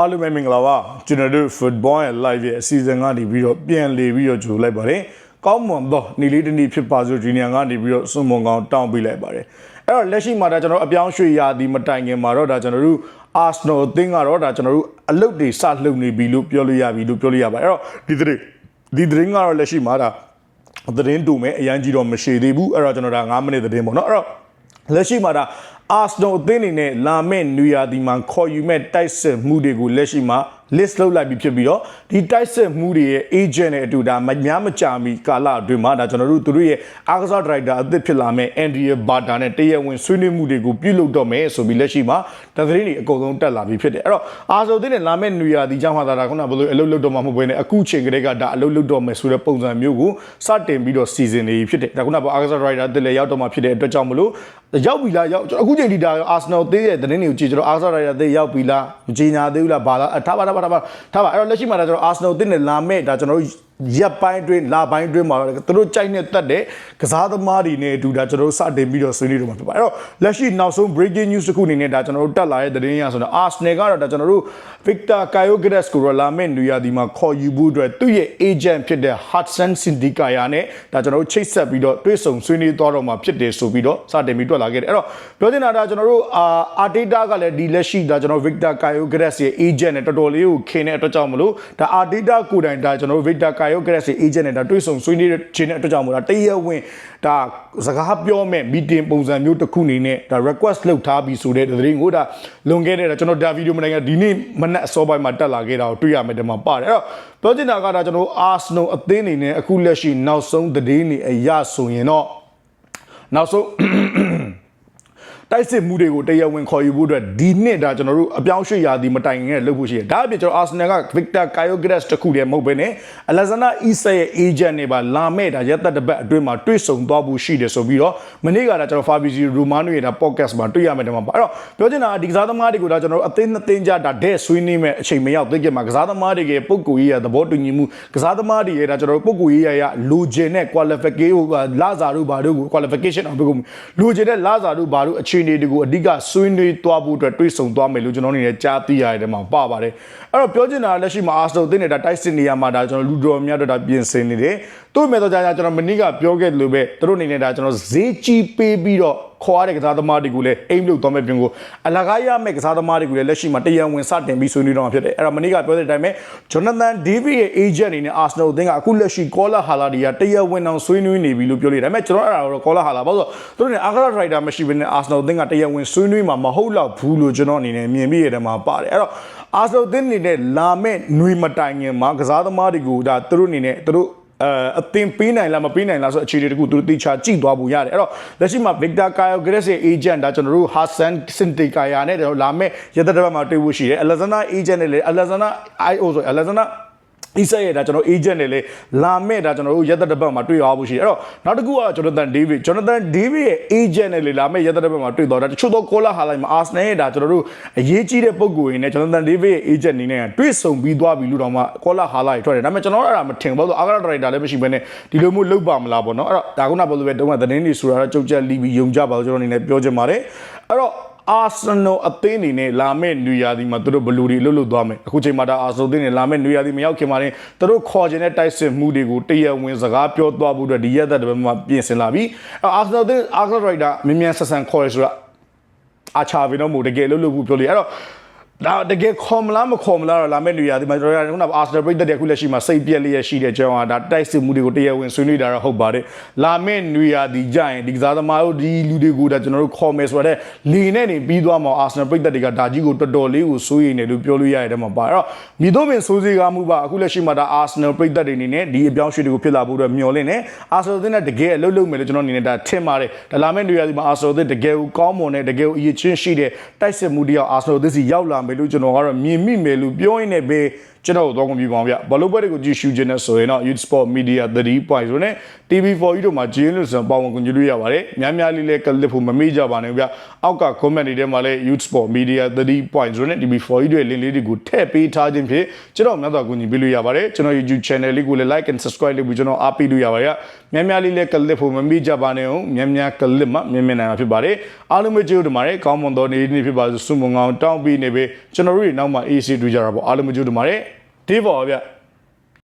အားလုံးပဲမင်္ဂလာပါကျွန်တော်တို့ Football ရဲ့ live ရဲ့အစီအစဉ်ကနေပြီးတော့ပြန်လေပြီးတော့ကြိုလိုက်ပါတယ်ကောင်းမွန်သောနေလေးတစ်နေ့ဖြစ်ပါစို့ဒီနေရာကနေပြီးတော့စွန်မွန်ကောင်တောင်းပေးလိုက်ပါတယ်အဲ့တော့လက်ရှိမှာဒါကျွန်တော်အပြောင်းရွှေ့ရသည်မတိုင်ခင်မှာတော့ဒါကျွန်တော်တို့ Arsenal အသင်းကတော့ဒါကျွန်တော်တို့အလုတ်တွေစလှုပ်နေပြီလို့ပြောလို့ရပြီလို့ပြောလို့ရပါတယ်အဲ့တော့ဒီသတင်းဒီသတင်းကတော့လက်ရှိမှာဒါသတင်းတူမယ်အရန်ကြီးတော့မရှိသေးဘူးအဲ့တော့ကျွန်တော်ဒါ9မိနစ်သတင်းပေါ့နော်အဲ့တော့ လက်ရှိမှာဒါ Arsenal အသင်းအနေနဲ့လာမယ့်နွေရာသီမှာခေါ်ယူမဲ့တိုက်စစ်မှုတွေကိုလက်ရှိမှာ list လုပ်လိုက်ပြီးဖြစ်ပြီးတော့ဒီတိုက်စစ်မှုတွေရဲ့ agent နဲ့အတူဒါမများမကြာမီကာလအတွင်းမှာဒါကျွန်တော်တို့သူတို့ရဲ့အားကစား director အသစ်ဖြစ်လာမဲ့ Andrea Barta နဲ့တရက်ဝင်ဆွေးနွေးမှုတွေကိုပြုလုပ်တော့မယ်ဆိုပြီးလက်ရှိမှာတသတင်းတွေအကုန်လုံးတက်လာပြီးဖြစ်တယ်အဲ့တော့ Arsenal အသင်းနဲ့လာမယ့်နွေရာသီကြောင့်မှသာဒါခုနကဘယ်လိုအလုပ်လုပ်တော့မှမဟုတ်ဘဲနဲ့အခုချိန်ကလေးကဒါအလုပ်လုပ်တော့မယ်ဆိုတဲ့ပုံစံမျိုးကိုစတင်ပြီးတော့စီစဉ်နေဖြစ်တယ်ဒါခုနကအားကစား director အသစ်လည်းရောက်တော့မှဖြစ်တဲ့အတွက်ကြောင့်မလို့ရောက်ပြီလားရောက်အခုချိန်ဒီဒါ Arsenal အသင်းရဲ့သတင်းတွေကိုကြည့်ကျွန်တော်အားကစား director အသစ်ရောက်ပြီလားမကြီးညာသေးဘူးလားဘာလားအထားပါထားပါထားပါထားပါအဲ့တော့လက်ရှိမှာဒါကျွန်တော် Arsenal အသင်းနဲ့လာမဲ့ဒါကျွန်တော်တို့ ရက်ပိုင်းတွင်းလာပိုင်းတွင်းမှာတော့သူတို့ကြိုက်နေတတ်တဲ့ကစားသမားတွေနဲ့အတူဒါကျွန်တော်တို့စတင်ပြီးတော့ဆွေးနွေးတော့မှာဖြစ်ပါတယ်အဲ့တော့လက်ရှိနောက်ဆုံး breaking news တစ်ခုအနေနဲ့ဒါကျွန်တော်တို့တက်လာတဲ့သတင်းရဆိုတော့ Arsenal ကတော့ဒါကျွန်တော်တို့ Victor Kyogedes ကိုတော့လာမယ့်နွေရာသီမှာခေါ်ယူဖို့အတွက်သူ့ရဲ့ agent ဖြစ်တဲ့ Hudson Syndicate နဲ့ဒါကျွန်တော်တို့ချိတ်ဆက်ပြီးတော့တွေ့ဆုံဆွေးနွေးသွားတော့မှာဖြစ်တယ်ဆိုပြီးတော့စတင်ပြီးတွေ့လာခဲ့တယ်အဲ့တော့ပြောချင်တာဒါကျွန်တော်တို့အာ Arteta ကလည်းဒီလက်ရှိဒါကျွန်တော် Victor Kyogedes ရဲ့ agent နဲ့တော်တော်လေးကိုခင်းတဲ့အတွက်ကြောင့်မလို့ဒါ Arteta ကိုယ်တိုင်ဒါကျွန်တော်တို့ Victor Kyogedes ရဲ့ agent နဲ့ဒါတွေ့ဆုံဆွေးနွေးခြင်းတဲ့အတွက်ကြောင့်မလို့ဒါတရဝင်ဒါစကားပြောမဲ့ meeting ပုံစံမျိုးတစ်ခုအနေနဲ့ဒါ request လုပ်ထားပြီးဆိုတဲ့သတင်းကိုဒါလွန်ခဲ့တဲ့ကျွန်တော်ဒါဗီဒီယိုမနိုင်ကဒီနေ့မနက်အစောပိုင်းမှာတက်လာခဲ့တာကိုတွေ့ရမယ်တမပါတယ်အဲ့တော့ပြောချင်တာကဒါကျွန်တော် Arsenal အသင်းအနေနဲ့အခုလက်ရှိနောက်ဆုံးသတင်းတွေအရဆိုရင်တော့နောက်ဆုံး တိုက်စစ်မှုတွေကိုတရားဝင်ခေါ်ယူဖို့အတွက်ဒီနှစ်ဒါကျွန်တော်တို့အပြောင်းရွှေ့ရာသီမတိုင်ခင်နဲ့လုပ်ဖို့ရှိတယ်။ဒါအပြင်ကျွန်တော် Arsenal က Victor Kyogedes တခုတည်းမဟုတ်ဘဲနဲ့ Alexander Isak ရဲ့ agent တွေပါလာမဲ့ဒါရက်သက်တစ်ပတ်အတွင်းမှာတွေ့ဆုံသွားဖို့ရှိတယ်ဆိုပြီးတော့မနေ့ကဒါကျွန်တော် Fabrizio Romano ရဲ့ဒါ podcast မှာတွေ့ရမယ်တမှာပါ။အဲ့တော့ပြောချင်တာကဒီကစားသမားတွေကိုဒါကျွန်တော်တို့အသင်းနှစ်သင်းကြားဒါတဲ့ဆွေးနွေးမဲ့အချိန်မရောက်သေးခင်မှာကစားသမားတွေရဲ့ပုံကိုရေးရသဘောတူညီမှုကစားသမားတွေရဲ့ဒါကျွန်တော်တို့ပုံကိုရေးရရလိုချင်တဲ့ qualification လာဇာတို့ဘာတို့ကို qualification အောင်ပြုလို့လိုချင်တဲ့လာဇာတို့ဘာတို့အခြေအနေတွေကိုအဓိကဆွေးနွေးသွားဖို့အတွက်တွေးဆုံသွားမယ်လို့ကျွန်တော်အနေနဲ့ကြားသိရတယ်တဲ့မှာပါပါတယ်အဲ့တော့ပြောချင်တာလက်ရှိမှာ Arsenal အသင်းနဲ့ဒါတိုက်စစ်နေရမှာဒါကျွန်တော်လူတော်များတော့ဒါပြင်ဆင်နေတယ်သူ့မဲ့တော့ကြာကြာကျွန်တော်မနေ့ကပြောခဲ့လို့ပဲသူတို့အနေနဲ့ဒါကျွန်တော်ဈေးကြီးပေးပြီးတော့ခေါ်ရတဲ့ကစားသမားတွေကိုလည်းအိမ်လို့သွားမဲ့ပြင်ကိုအလကားရမဲ့ကစားသမားတွေကိုလည်းလက်ရှိမှာတရားဝင်စတင်ပြီးဆွေးနွေးတော့မှာဖြစ်တယ်အဲ့တော့မနေ့ကပြောတဲ့အတိုင်းပဲ Jonathan David ရဲ့ agent အနေနဲ့ Arsenal အသင်းကအခုလက်ရှိ Caller Hala တွေကတရားဝင်အောင်ဆွေးနွေးနေပြီလို့ပြောလိုက်တယ်ဒါပေမဲ့ကျွန်တော်အဲ့ဒါတော့ Caller Hala ဘာလို့ဆိုတော့သူတို့နဲ့ Agra Rider မရှိဘဲနဲ့ Arsenal အသင်းကတရားဝင်ဆွေးနွေးမှာမဟုတ်တော့ဘူးလို့ကျွန်တော်အနေနဲ့မြင်မိရတယ်မှာပါတယ်အဲ့တော့ Arsenal အသင်းအနေနဲ့လာမဲ့ຫນွေမတိုင်ခင်မှာကစားသမားတွေကိုဒါသူတို့အနေနဲ့သူတို့ အဲအသင်ပေးနိုင်လားမပေးနိုင်လားဆိုအခြေအနေတခုသူတို့တိချာကြည့်သွားဖို့ရတယ်အဲ့တော့လက်ရှိမှာ Victor Kyogedes ရဲ့ agent ဒါကျွန်တော်တို့ Hassan Sintikaya နဲ့လာမဲ့ရသက်တစ်ပတ်မှာတွေ့ဖို့ရှိတယ် Alexander agent နဲ့လေ Alexander IO ဆို Alexander အီဆက်ရဲ့ဒါကျွန်တော် agent နဲ့လေလာမဲ့ဒါကျွန်တော်တို့ရက်သက်တစ်ပတ်မှာတွေ့ရဖို့ရှိတယ်အဲ့တော့နောက်တစ်ခုက Jonathan David Jonathan David ရဲ့ agent နဲ့လေလာမဲ့ရက်သက်တစ်ပတ်မှာတွေ့တော့ဒါတချို့သော caller ဟာလိုက်မှာ Arsenal ရဲ့ဒါကျွန်တော်တို့အရေးကြီးတဲ့ပုံကိုရင်းနဲ့ Jonathan David ရဲ့ agent အနေနဲ့တွေ့ဆုံပြီးသွားပြီလို့တော့မှ caller ဟာလိုက်ထွက်တယ်ဒါပေမဲ့ကျွန်တော်အဲ့ဒါမထင်ဘူးဘာလို့အာဂရ director လည်းမရှိဘဲနဲ့ဒီလိုမျိုးလုပ်ပါမလားပေါ့နော်အဲ့တော့ဒါကုနာဘယ်လိုပဲတုံးကသတင်းတွေဆိုတာတော့ကြုတ်ကြက်လီပြီးယုံကြပါလို့ကျွန်တော်အနေနဲ့ပြောချင်ပါတယ်အဲ့တော့ အာဆင်နယ်အသင်းအနေနဲ့လာမယ့်နွေရာသီမှာသူတို့ဘလူတွေလှုပ်လှုပ်သွားမယ်အခုချိန်မှာဒါအာဆင်သင်းနဲ့လာမယ့်နွေရာသီမရောက်ခင်မှာတင်သူတို့ခေါ်ခြင်းတဲ့တိုက်စစ်မှုတွေကိုတရားဝင်စကားပြောသွားဖို့အတွက်ဒီရက်သက်တစ်ပတ်မှာပြင်ဆင်လာပြီအာဆင်နယ်သင်းအာဆင်ရိုက်တာမြန်မြန်ဆန်ဆန်ခေါ်ရဆိုတာအာချာဗီနိုမိုတကယ်လှုပ်လှုပ်ဖို့ပြောလေအဲ့တော့ ဒါတကယ်ခေါ်မလားမခေါ်မလားတော့လာမယ့်နေရာဒီမှာကျွန်တော်ကခုနကအာဆနယ်ပရိသတ်တွေအခုလက်ရှိမှာစိတ်ပြက်လျက်ရှိတဲ့ကြောင်းကဒါတိုက်စစ်မှုတွေကိုတရားဝင်ဆွေးနွေးတာတော့ဟုတ်ပါတယ်လာမယ့်နေရာဒီကြရင်ဒီကစားသမားတို့ဒီလူတွေကိုဒါကျွန်တော်တို့ခေါ်မယ်ဆိုတော့လေနဲ့နေပြီးသွားမှာအာဆနယ်ပရိသတ်တွေကဒါကြီးကိုတော်တော်လေးကိုစိုးရိမ်နေလို့ပြောလို့ရတဲ့တဲ့မှာပါအဲ့တော့မိတို့ပင်စိုးစေကားမှုပါအခုလက်ရှိမှာဒါအာဆနယ်ပရိသတ်တွေအနေနဲ့ဒီအပြောင်းရွှေ့တွေကိုဖြစ်လာဖို့အတွက်မျှော်လင့်နေအာဆနယ်သင်းနဲ့တကယ်အလုပ်လုပ်မယ်လို့ကျွန်တော်အနေနဲ့ဒါထင်ပါတယ်ဒါလာမယ့်နေရာဒီမှာအာဆနယ်သင်းတကယ်ကိုကောင်းမွန်တဲ့တကယ်ကိုအရေးချင်းရှိတဲ့တိုက်စစ်မှုတယောက်အာဆနယ်သင်းစီရောက်လာမယ်လို့ကျွန်တော်ကတော့မြင်မိမယ်လို့ပြောရင်းနဲ့ပဲ ကျွန်တော်တို့တော့ကွန်ပျူတာပါဗျဘလို့ဘက်တွေကိုကြည့်ရှုခြင်းနဲ့ဆိုရင်တော့ Youth Sport Media 3 point ဆိုနဲ့ TV4 တို့မှာဂျင်းလို့ဆိုပေါဝင်ကွန်ကြည့်လို့ရပါတယ်များများလေးလေးကလစ်ဖို့မမေ့ကြပါနဲ့ဗျအောက်က comment တွေထဲမှာလည်း Youth Sport Media 3 point ဆိုနဲ့ TV4 တို့ရဲ့ link လေးတွေကိုထည့်ပေးထားခြင်းဖြင့်ကျွန်တော်များစွာကူညီပေးလို့ရပါတယ်ကျွန်တော် YouTube channel လေးကိုလည်း like and subscribe လုပ်ပြီးကျွန်တော်အားပေးလို့ရပါတယ်များများလေးလေးကလစ်ဖို့မမေ့ကြပါနဲ့အောင်များများကလစ်မှမြင်မြင်နိုင်မှာဖြစ်ပါတယ်အားလုံးပဲကျေးဇူးတင်ပါတယ်ကောင်းမွန်သောနေ့နေ့ဖြစ်ပါစေဆုမွန်ကောင်းတောင်းပြီးနေပြီကျွန်တော်တို့တွေနောက်မှ AC တွေ့ကြတာပေါ့အားလုံးပဲကျေးဇူးတင်ပါတယ် ဒီပါဗျ